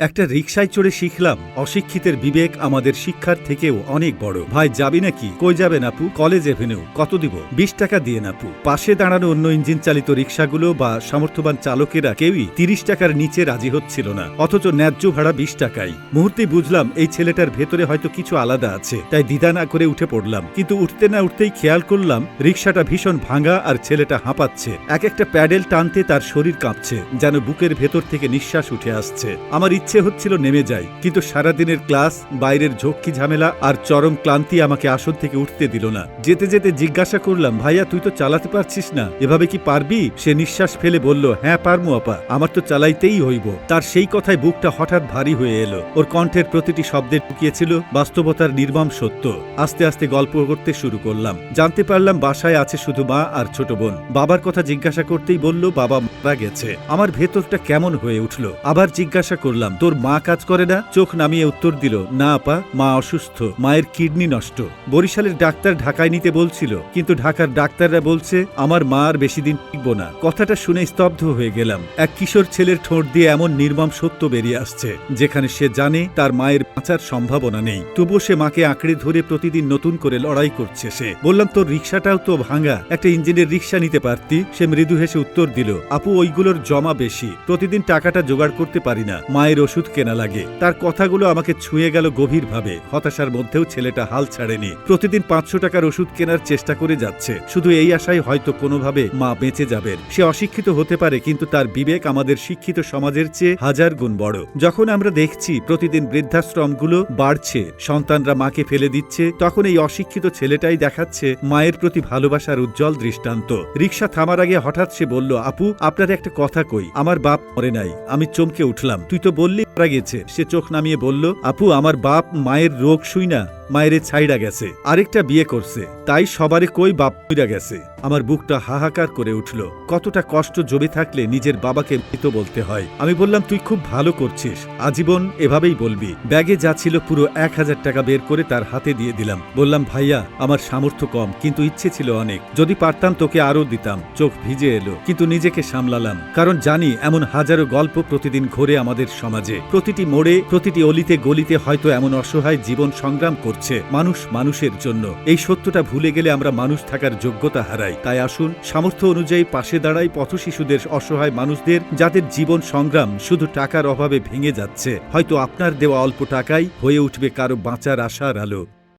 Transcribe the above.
একটা রিক্সায় চড়ে শিখলাম, অশিক্ষিতের বিবেক আমাদের শিক্ষার থেকেও অনেক বড়। ভাই, যাবি নাকি? কই যাবে নাপু কলেজ এভেনিউ। কত দিব? বিশ টাকা দিয়ে নাপু পাশে দাঁড়ানো অন্য ইঞ্জিন চালিত রিক্সাগুলো বা সামর্থ্যবান চালকেরা কেউই তিরিশ টাকার নিচে রাজি হচ্ছিল না, অথচ ন্যায্য ভাড়া বিশ টাকাই। মুহূর্তে বুঝলাম এই ছেলেটার ভেতরে হয়তো কিছু আলাদা আছে, তাই দ্বিধা না করে উঠে পড়লাম। কিন্তু উঠতে না উঠতেই খেয়াল করলাম রিক্সাটা ভীষণ ভাঙা আর ছেলেটা হাঁপাচ্ছে। এক একটা প্যাডেল টানতে তার শরীর কাঁপছে, যেন বুকের ভেতর থেকে নিঃশ্বাস উঠে আসছে। আমার ইচ্ছে হচ্ছিল নেমে যাই, কিন্তু সারাদিনের ক্লাস, বাইরের ঝক্কি ঝামেলা আর চরম ক্লান্তি আমাকে আসন থেকে উঠতে দিল না। যেতে যেতে জিজ্ঞাসা করলাম, ভাইয়া, তুই তো চালাতে পারছিস না, এভাবে কি পারবি? সে নিঃশ্বাস ফেলে বলল হ্যাঁ পারমু আপা, আমার তো চালাইতেই হইব। তার সেই কথায় বুকটা হঠাৎ ভারী হয়ে এলো। ওর কণ্ঠের প্রতিটি শব্দে ঢুকিয়েছিল বাস্তবতার নির্মম সত্য। আস্তে আস্তে গল্প করতে শুরু করলাম। জানতে পারলাম বাসায় আছে শুধু মা আর ছোট বোন। বাবার কথা জিজ্ঞাসা করতেই বলল, বাবা মারা গেছে। আমার ভেতরটা কেমন হয়ে উঠল। আবার জিজ্ঞাসা করলাম তোর মা কাজ করে না? চোখ নামিয়ে উত্তর দিল, না, আপা, মা অসুস্থ। মায়ের কিডনি নষ্ট। বরিশালের ডাক্তার ঢাকায় নিতে বলছিল, কিন্তু ঢাকার ডাক্তাররা বলছে, আমার মা আর বেশি দিন টিকব না। কথাটা শুনে স্তব্ধ হয়ে গেলাম। এক কিশোর ছেলের ঠোঁট দিয়ে এমন নির্মম সত্য বেরিয়ে আসছে, যেখানে সে জানে তার মায়ের বাঁচার সম্ভাবনা নেই। তবুও সে মাকে আঁকড়ে ধরে প্রতিদিন নতুন করে লড়াই করছে সে। বললাম, তোর রিক্সাটাও তো ভাঙা। একটা ইঞ্জিনের রিক্সা নিতে পারতি? সে মৃদু হেসে উত্তর দিল, আপু, ওইগুলোর জমা বেশি। প্রতিদিন টাকাটা জোগাড় করতে পারি না। মায়ের ওষুধ কেনা লাগে। তার কথাগুলো আমাকে ছুঁয়ে গেল গভীরভাবে। হতাশার মধ্যেও ছেলেটা হাল ছাড়েনি। প্রতিদিন পাঁচশো টাকার ওষুধ কেনার চেষ্টা করে যাচ্ছে। শুধু এই আশায় হয়তো কোনোভাবে মা বেঁচে যাবেন। সে অশিক্ষিত হতে পারে, কিন্তু তার বিবেক আমাদের শিক্ষিত সমাজের চেয়ে হাজার গুণ বড়। যখন আমরা দেখছি প্রতিদিন বৃদ্ধাশ্রমগুলো বাড়ছে, সন্তানরা মাকে ফেলে দিচ্ছে, তখন এই অশিক্ষিত ছেলেটাই দেখাচ্ছে মায়ের প্রতি ভালোবাসার উজ্জ্বল দৃষ্টান্ত। রিক্সা থামার আগে হঠাৎ সে বলল, আপু, আপনার একটা কথা কই। আমার বাপ মরে নাই। আমি চমকে উঠলাম। তুই তো বললি মারা গেছে। সে চোখ নামিয়ে বলল আপু আমার বাপ মায়ের রোগ শুই না। মায়েরে ছাইড়া গেছে, আরেকটা বিয়ে করছে, তাই সবারে কই বাপ মইরা গেছে। আমার বুকটা হাহাকার করে উঠল, কতটা কষ্ট জমে থাকলে নিজের বাবাকে মৃত বলতে হয়। আমি বললাম, তুই খুব ভালো করছিস, আজীবন এভাবেই বলবি। ব্যাগে যা ছিল পুরো এক হাজার টাকা বের করে তার হাতে দিয়ে দিলাম। বললাম, ভাইয়া, আমার সামর্থ্য কম, কিন্তু ইচ্ছে ছিল অনেক। যদি পারতাম তোকে আরও দিতাম। চোখ ভিজে এলো, কিন্তু নিজেকে সামলালাম। কারণ জানি, এমন হাজারো গল্প প্রতিদিন ঘোরে আমাদের সমাজে। প্রতিটি মোড়ে, প্রতিটি অলিতে গলিতে হয়তো এমন অসহায় জীবন সংগ্রাম করছে। মানুষ মানুষের জন্য। এই সত্যটা ভুলে গেলে আমরা মানুষ থাকার যোগ্যতা হারাই। তাই আসুন, সামর্থ্য অনুযায়ী পাশে দাঁড়াই পথ শিশুদের অসহায় মানুষদের, যাদের জীবন সংগ্রাম শুধু টাকার অভাবে ভেঙে যাচ্ছে। হয়তো আপনার দেওয়া অল্প টাকাই হয়ে উঠবে কারও বাঁচার আশার আলো।